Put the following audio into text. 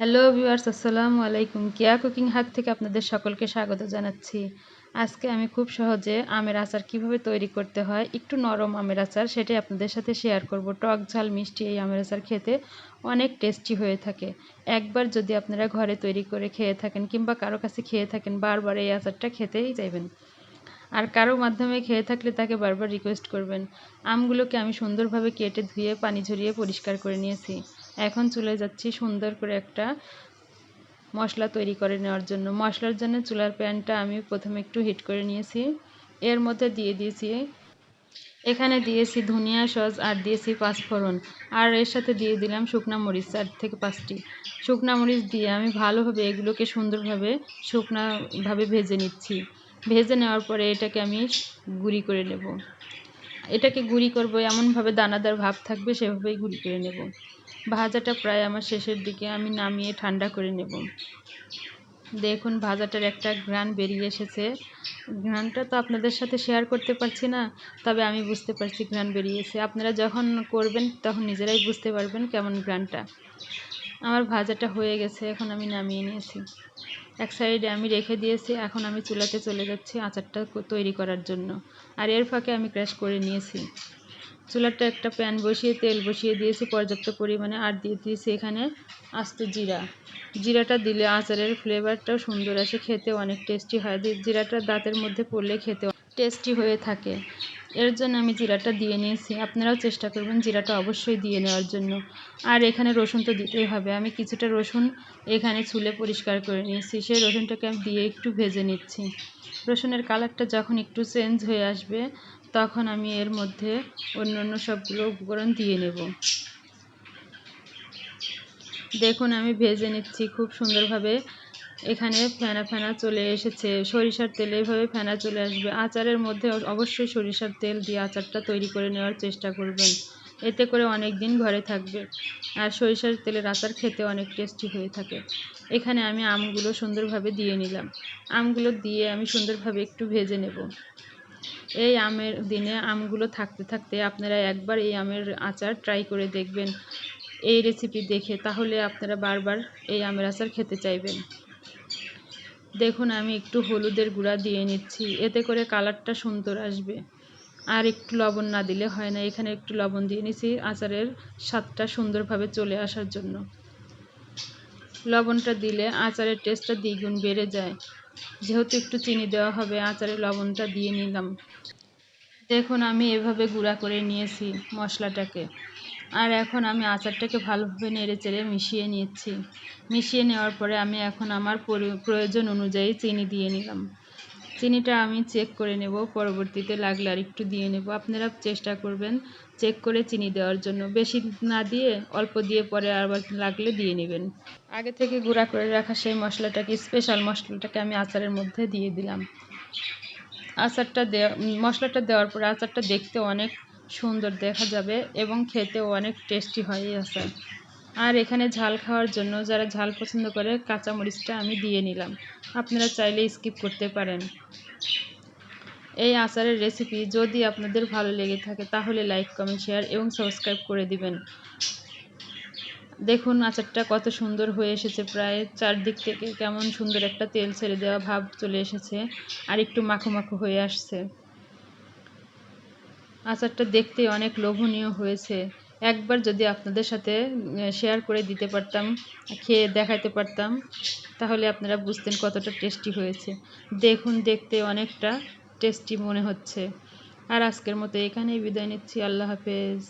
Hello viewers আসসালামু আলাইকুম। কেয়া cooking হাক থেকে আপনাদের সকলকে স্বাগত জানাচ্ছি। আজকে আমি খুব সহজে আমের আচার কীভাবে তৈরি করতে হয়, একটু নরম আমের আচার সেটাই আপনাদের সাথে শেয়ার করব। টক ঝাল, মিষ্টি এই আমের আচার খেতে অনেক টেস্টি হয়ে থাকে। একবার যদি আপনারা ঘরে তৈরি করে খেয়ে থাকেন কিংবা কারও কাছে খেয়ে থাকেন, বারবার এই আচারটা খেতেই চাইবেন। আর কারও মাধ্যমে খেয়ে থাকলে তাকে বারবার রিকোয়েস্ট করবেন। আমগুলোকে আমি সুন্দরভাবে কেটে ধুয়ে, পানি ঝরিয়ে পরিষ্কার করে নিয়েছি। এখন চলে যাচ্ছি সুন্দর করে একটা মশলা তৈরি করে নেওয়ার জন্য। মশলার জন্য চুলার প্যানটা আমি প্রথমে একটু হিট করে নিয়েছি। এর মধ্যে দিয়ে দিয়েছি, এখানে দিয়েছি ধনিয়া সস আর দিয়েছি পাঁচফোড়ন আর এর সাথে দিয়ে দিলাম শুকনা মরিচ, চার থেকে পাঁচটি। শুকনা মরিচ দিয়ে আমি ভালোভাবে এগুলোকে সুন্দরভাবে শুকনাভাবে ভেজে নিচ্ছি। ভেজে নেওয়ার পরে এটাকে আমি গুঁড়ি করে নেব। এটাকে গুঁড়ি করব, এমনভাবে দানাদার ভাব থাকবে সেভাবেই গুঁড়ি করে নেব। ভাজাটা প্রায় আমার শেষের দিকে, আমি নামিয়ে ঠান্ডা করে নেব। দেখুন, ভাজাটার একটা ঘ্রাণ বেরিয়ে এসেছে। ঘ্রাণটা তো আপনাদের সাথে শেয়ার করতে পারছি না, তবে আমি বুঝতে পারছি ঘ্রাণ বেরিয়েছে। আপনারা যখন করবেন, তখন নিজেরাই বুঝতে পারবেন কেমন ঘ্রাণটা। আমার ভাজাটা হয়ে গেছে, এখন আমি নামিয়ে নিয়েছি। এক সাইডে আমি রেখে দিয়েছি, এখন আমি চুলাতে চলে যাচ্ছি আচারটা তৈরি করার জন্য। আর এর ফাঁকে আমি ক্র্যাশ করে নিয়েছি। চুলাটা একটা প্যান বসিয়ে, তেল বসিয়ে দিয়েছি পর্যাপ্ত পরিমাণে, আর দিয়ে দিয়েছি এখানে আস্ত জিরা। জিরাটা দিলে আচারের ফ্লেভারটাও সুন্দর আসে, খেতে অনেক টেস্টি হয়। জিরাটা দাঁতের মধ্যে পড়লে খেতে টেস্টি হয়ে থাকে। এর জন্য আমি জিরাটা দিয়ে নিয়েছি। আপনারাও চেষ্টা করবেন জিরাটা অবশ্যই দিয়ে নেওয়ার জন্য। আর এখানে রসুন তো দিতেই হবে। আমি কিছুটা রসুন এখানে ছুলে পরিষ্কার করে নিয়েছি। সেই রসুনটাকে আমি দিয়ে একটু ভেজে নিচ্ছি। রসুনের কালারটা যখন একটু চেঞ্জ হয়ে আসবে তখন আমি এর মধ্যে অন্য অন্য সবগুলো উপকরণ দিয়ে নেব। দেখুন, আমি ভেজে নিচ্ছি খুব সুন্দরভাবে। এখানে ফেনা ফেনা চলে এসেছে। সরিষার তেলে এভাবে ফেনা চলে আসবে। আচারের মধ্যে অবশ্যই সরিষার তেল দিয়ে আচারটা তৈরি করে নেওয়ার চেষ্টা করবেন। এতে করে অনেক দিন ঘরে থাকবে। আর সরিষার তেলের আচার খেতে অনেক টেস্টি হয়ে থাকে। এখানে আমি আমগুলো সুন্দরভাবে দিয়ে নিলাম। আমগুলো দিয়ে আমি সুন্দরভাবে একটু ভেজে নেব। এই আমের দিনে আমগুলো থাকতে থাকতে আপনারা একবার এই আমের আচার ট্রাই করে দেখবেন। এই রেসিপি দেখে তাহলে আপনারা বারবার এই আমের আচার খেতে চাইবেন। দেখুন, আমি একটু হলুদের গুঁড়া দিয়ে নিচ্ছি। এতে করে কালারটা সুন্দর আসবে। আর একটু লবণ না দিলে হয় না। এখানে একটু লবণ দিয়ে নিছি আচারের স্বাদটা সুন্দরভাবে চলে আসার জন্য। লবণটা দিলে আচারের টেস্টটা দ্বিগুণ বেড়ে যায়। যেহেতু একটু চিনি দেওয়া হবে, আচারে লবণটা দিয়ে নিলাম। দেখুন, আমি এভাবে গুঁড়া করে নিয়েছি মশলাটাকে। আর এখন আমি আচারটাকে ভালোভাবে নেড়ে চেড়ে মিশিয়ে নিচ্ছি। মিশিয়ে নেওয়ার পরে আমি এখন আমার প্রয়োজন অনুযায়ী চিনি দিয়ে নিলাম। চিনিটা আমি চেক করে নেব, পরবর্তীতে লাগলে আর একটু দিয়ে নেব। আপনারা চেষ্টা করবেন চেক করে চিনি দেওয়ার জন্য। বেশি না দিয়ে, অল্প দিয়ে পরে আবার লাগলে দিয়ে নেবেন। আগে থেকে গুঁড়া করে রাখা সেই মশলাটাকে স্পেশাল মশলাটাকে আমি আচারের মধ্যে দিয়ে দিলাম। আচারটা দেওয়া মশলাটা দেওয়ার পরে আচারটা দেখতে অনেক সুন্দর দেখা যাবে এবং খেতেও অনেক টেস্টি হয় এই আচার। আর এখানে ঝাল খাওয়ার জন্য যারা ঝাল পছন্দ করে, কাঁচামরিচটা আমি দিয়ে নিলাম। আপনারা চাইলে স্কিপ করতে পারেন। এই আচারের রেসিপি যদি আপনাদের ভালো লেগে থাকে, তাহলে লাইক কমেন্ট শেয়ার এবং সাবস্ক্রাইব করে দিবেন। দেখুন আচারটা কত সুন্দর হয়ে এসেছে প্রায়। চারদিক থেকে কেমন সুন্দর একটা তেল ছেড়ে দেওয়া ভাব চলে এসেছে আর একটু মাখো মাখো হয়ে আসছে। আচারটা দেখতে অনেক লোভনীয় হয়েছে। একবার যদি আপনাদের সাথে শেয়ার করে দিতে পারতাম, খেয়ে দেখাতে পারতাম, তাহলে আপনারা বুঝতেন কতটা টেস্টি হয়েছে। দেখুন, দেখতে অনেকটা টেস্টি মনে হচ্ছে। আর আজকের মতো এখানেই বিদায় নিচ্ছি। আল্লাহ হাফেজ।